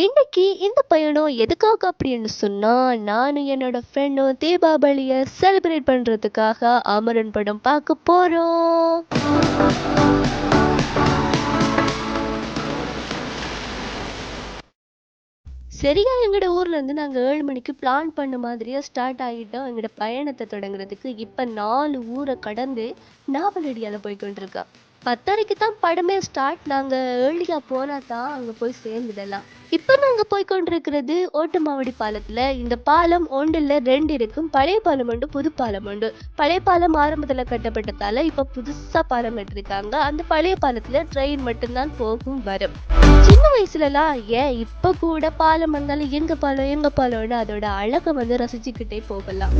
இன்னைக்கு இந்த பயணம் எதுக்காக அப்படின்னு சொன்னால் நான் என்னோட ஃப்ரெண்டும் தீபாவளியை செலிப்ரேட் பண்ணுறதுக்காக அமரன் படம் பார்க்க போகிறோம் சரியா எங்களோட ஊர்ல இருந்து நாங்கள் ஏழு மணிக்கு பிளான் பண்ண மாதிரியே ஸ்டார்ட் ஆகிட்டோம் எங்களோட பயணத்தை தொடங்குறதுக்கு இப்போ நாலு ஊரை கடந்து நாவலடியால் போய் கொண்டிருக்கோம் பத்தரைக்கு தான் படமே ஸ்டார்ட் நாங்கள் ஏர்லியா போனா தான் அங்கே போய் சேர்ந்துடலாம். இப்போ நாங்கள் போய் கொண்டிருக்கிறது ஓட்டமாவடி பாலத்துல. இந்த பாலம் ஒன்றுல ரெண்டு இருக்கும். பழைய பாலம் உண்டு புது பாலம் உண்டு. பழைய பாலம் ஆரம்பத்துல கட்டப்பட்டதால இப்போ புதுசா பாலம் கட்டிருக்காங்க. அந்த பழைய பாலத்துல ட்ரெயின் மட்டும்தான் போகும் வரும். சின்ன வயசுலலாம் ஏன் இப்போ கூட பாலம் வந்தாலும் எங்க பாலம் எங்க பாலம்னு அதோட அழகை வந்து ரசிச்சுக்கிட்டே போகலாம்.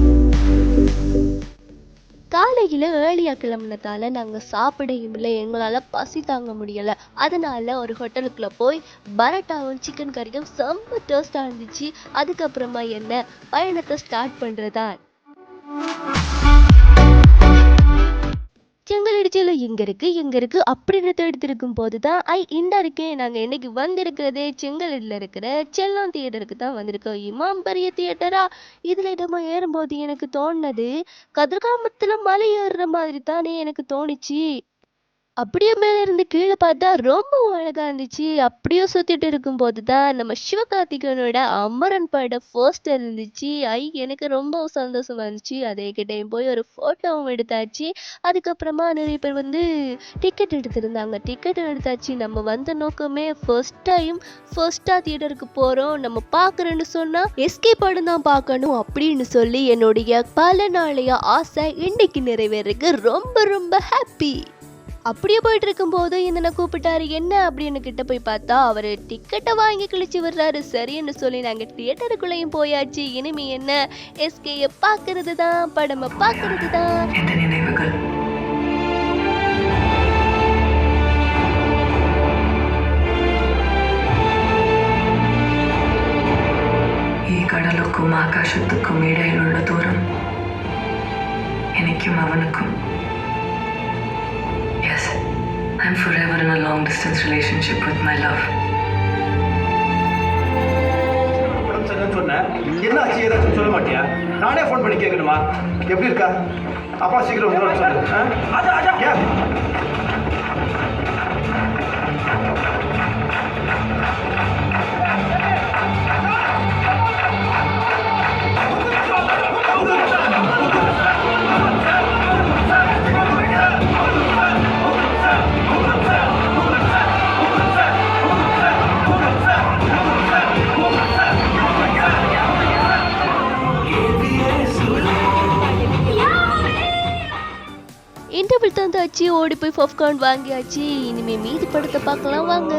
காலையில் ஏர்லியாக கிளம்புனதால நாங்கள் சாப்பிடையும் இல்லை. எங்களால் பசி தாங்க முடியல. அதனால் ஒரு ஹோட்டலுக்குள்ளே போய் பரோட்டாவும் சிக்கன் கறியும் செம்ம டேஸ்ட்டாக இருந்துச்சு. அதுக்கப்புறமா என்ன? பயணத்தை ஸ்டார்ட் பண்ணுறதா செங்கலடிச்சில எங்கே இருக்கு எங்கே இருக்கு அப்படின்னு தேடித்திருக்கும் போதுதான் ஐ இண்டா இருக்கேன் நாங்க இன்னைக்கு வந்திருக்கிறதே செங்கலில் இருக்கிற செல்லம் தியேட்டருக்கு தான் வந்திருக்கோம். இமாம் பெரிய தியேட்டரா? இதுல இடமா ஏறும்போது எனக்கு தோணுனது கதிர்காமத்துல மலை ஏறுற மாதிரி தானே எனக்கு தோணுச்சு. அப்படியே மேலே இருந்து கீழே பார்த்தா ரொம்ப அழகாக இருந்துச்சு. அப்படியே சுற்றிட்டு இருக்கும்போது தான் நம்ம சிவகார்த்திகேயனோட அமரன் பட போஸ்டர் இருந்துச்சு. ஐ எனக்கு ரொம்ப சந்தோஷமா இருந்துச்சு. அதே கிட்டையும் போய் ஒரு ஃபோட்டோவும் எடுத்தாச்சு. அதுக்கப்புறமா நிறைய பேர் வந்து டிக்கெட் எடுத்திருந்தாங்க. டிக்கெட் எடுத்தாச்சு. நம்ம வந்த நோக்கமே ஃபர்ஸ்ட் டைம் ஃபர்ஸ்ட்டாக தியேட்டருக்கு போகிறோம் நம்ம பார்க்குறேன்னு சொன்னால் எஸ்கே படம் தான் பார்க்கணும் அப்படின்னு சொல்லி என்னுடைய பல நாளைய ஆசை இன்னைக்கு நிறைவேறதுக்கு ரொம்ப ரொம்ப ஹாப்பி அப்படியே போயிட்டு இருக்கும்போது இந்தனை கூப்பிட்டாரு என்ன? அப்படின்னு கிட்ட போய் பார்த்தா அவர் டிக்கெட்டை வாங்கி கிழிச்சு விடுறாரு. சரின்னு சொல்லி நாங்கள் தியேட்டருக்குள்ளேயும் போயாச்சு. இனிமே என்ன? எஸ்கேயை பார்க்கறது தான் படமை பார்க்கறது தான் கடலுக்கும் ஆகாசத்துக்கும் இடையிலுள்ள தூரம் எனக்கும் அவனுக்கும் I'm forever in a long distance relationship with my love. என்ன ஆச்சு? ஏதாச்சும் சொல்ல மாட்டியா? நானே ஃபோன் பண்ணி கேட்கணுமா எப்படி இருக்கா? அப்பா சீக்கிரம் சொல்லு. அதான் அதான். இன்டர்வல் தந்தாச்சு ஓடி போய் பாப்கார்ன் வாங்கியாச்சு. இனிமே மீதி படத்தை பார்க்கலாம் வாங்க.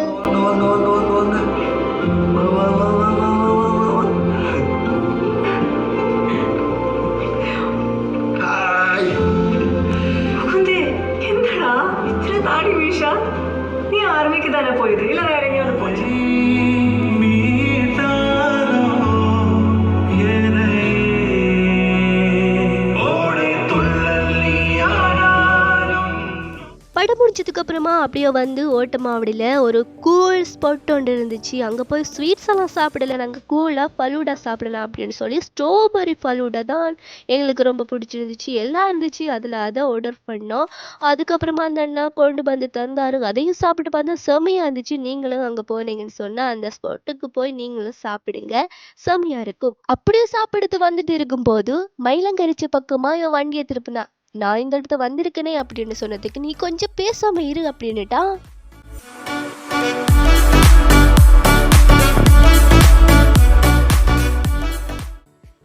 அதுக்கப்புறமா அப்படியே வந்து ஓட்டமாவடியில் ஒரு கூல் ஸ்பாட் ஒன்று இருந்துச்சு. அங்கே போய் ஸ்வீட்ஸ் எல்லாம் சாப்பிடல. நாங்கள் கூலாக ஃபலூடா சாப்பிடலாம் அப்படின்னு சொல்லி ஸ்ட்ராபெரி ஃபலூடா தான் எங்களுக்கு ரொம்ப பிடிச்சிருந்துச்சு. எல்லாம் இருந்துச்சு. அதில் அதை ஆர்டர் பண்ணோம். அதுக்கப்புறமா அந்த அண்ணா கொண்டு வந்து தந்தாரு. அதையும் சாப்பிட்டு பார்த்தா செமையாக இருந்துச்சு. நீங்களும் அங்கே போனீங்கன்னு சொன்னால் அந்த ஸ்பாட்டுக்கு போய் நீங்களும் சாப்பிடுங்க. செமையாக இருக்கும். அப்படியே சாப்பிடுத்து வந்துட்டு இருக்கும்போது மயிலங்கரிச்சி பக்கமாக என் வண்டியை திருப்பினா. நான் இந்த இடத்த வந்திருக்கேனே அப்படின்னு சொன்னதுக்கு நீ கொஞ்சம் பேசாம இரு அப்படின்னுட்டா.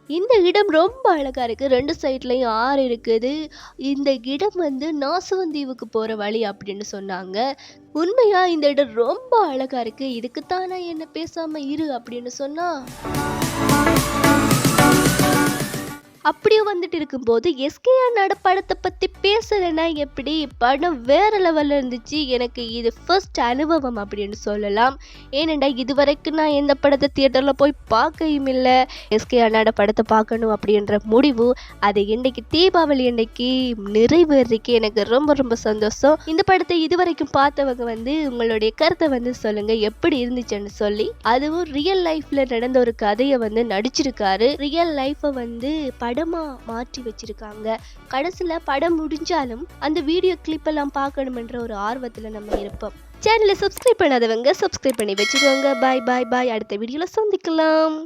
இந்த இடம் ரொம்ப அழகா இருக்கு. ரெண்டு சைட்லயும் ஆறு இருக்குது. இந்த இடம் வந்து நாசவந்தீவுக்கு போற வழி அப்படின்னு சொன்னாங்க. உண்மையா இந்த இடம் ரொம்ப அழகா இருக்கு. இதுக்குத்தான் நான் என்ன பேசாம இரு அப்படின்னு சொன்னா. அப்படியே வந்துட்டு இருக்கும்போது எஸ்கேஆர் நட படத்தை பற்றி பேசலைன்னா எப்படி? படம் வேறு லெவலில் இருந்துச்சு. எனக்கு இது ஃபர்ஸ்ட் அனுபவம் அப்படின்னு சொல்லலாம். ஏனெண்டா இது வரைக்கும் நான் எந்த படத்தை தியேட்டரில் போய் பார்க்கையும் இல்லை. எஸ்கேஆர் நட படத்தை பார்க்கணும் அப்படின்ற முடிவு அது இன்றைக்கு தீபாவளி அன்னைக்கு நிறைவேறதுக்கு எனக்கு ரொம்ப ரொம்ப சந்தோஷம். இந்த படத்தை இதுவரைக்கும் பார்த்தவங்க வந்து உங்களுடைய கருத்தை வந்து சொல்லுங்க. எப்படி இருந்துச்சுன்னு சொல்லி அதுவும் ரியல் லைஃப்ல நடந்த ஒரு கதையை வந்து நடிச்சிருக்காரு. ரியல் லைஃப்பை வந்து படமா மாற்றி வச்சிருக்காங்க. கடைசியில் படம் முடிஞ்சாலும் அந்த வீடியோ கிளிப் எல்லாம் பார்க்கணுமென்ற ஒரு ஆர்வத்தில் நம்ம இருப்போம். சேனலை சப்ஸ்கிரைப் பண்ணாதவங்க சப்ஸ்கிரைப் பண்ணி வச்சுக்கோங்க. பாய் பாய் பாய் அடுத்த வீடியோவில் சந்திக்கலாம்.